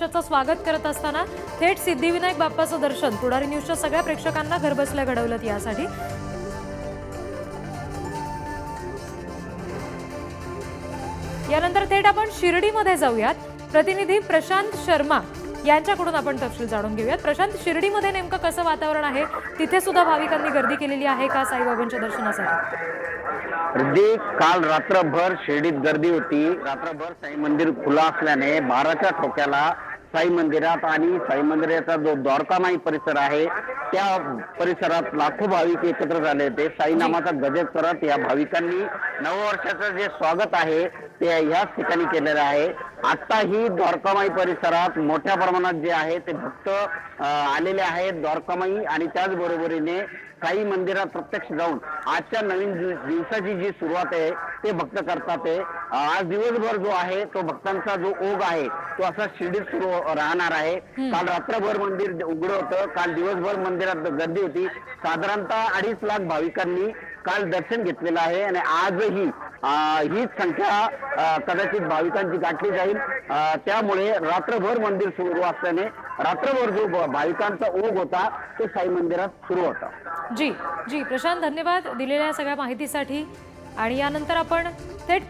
वर्षाचं स्वागत करत असताना थेट सिद्धिविनायक बाप्पाचं दर्शन. पुढारी न्यूजच्या सगळ्या प्रेक्षकांना घरबसल्या घडवलं यासाठी. यानंतर थेट आपण शिर्डीमध्ये जाऊयात. प्रतिनिधी प्रशांत शर्मा यांच्याकडून आपण तपशील जाणून घेऊयात. प्रशांत शिर्डीमध्ये नेमकं कसं वातावरण आहे? तिथे सुद्धा भाविकांनी गर्दी केलेली आहे का साईबाबांच्या दर्शनासाठी? काल रात्रभर शिर्डीत गर्दी होती. रात्रभर साई मंदिर खुलं असल्याने बाराच्या ठोक्याला साई मंदिरात आणि साई मंदिराचा जो द्वारकामाई परिसर आहे त्या परिसरात लाखो भाविक एकत्र झाले होते. साई नामाचा गजर करत या भाविकांनी नववर्षाचं जे स्वागत आहे ते ह्याच ठिकाणी केलेलं आहे. आताही द्वारकामाई परिसरात मोठ्या प्रमाणात जे आहे ते भक्त आलेले आहेत द्वारकामाई आणि त्याचबरोबरीने साई मंदिरात प्रत्यक्ष जाऊन आजच्या नवीन दिव- दिवसाची जी सुरुवात आहे ते भक्त करतात आहे आज दिवसभर जो आहे तो भक्तांचा जो ओघ आहे तो असा शिर्डीत सुरू राहणार आहे. काल रात्रभर मंदिर उघडं होतं. काल दिवसभर मंदिरात गर्दी होती. साधारणतः अडीच लाख भाविकांनी काल दर्शन घेतलेलं आहे. आणि आजही हीच संख्या कदाचित भाविकांची गाठली जाईल. त्यामुळे रात्रभर मंदिर सुरू असल्याने रात्रभर जो भाविकांचा ओघ होता तो साई मंदिरात सुरू होता. जी जी. प्रशांत धन्यवाद दिलेल्या सगळ्या माहितीसाठी. आणि यानंतर आपण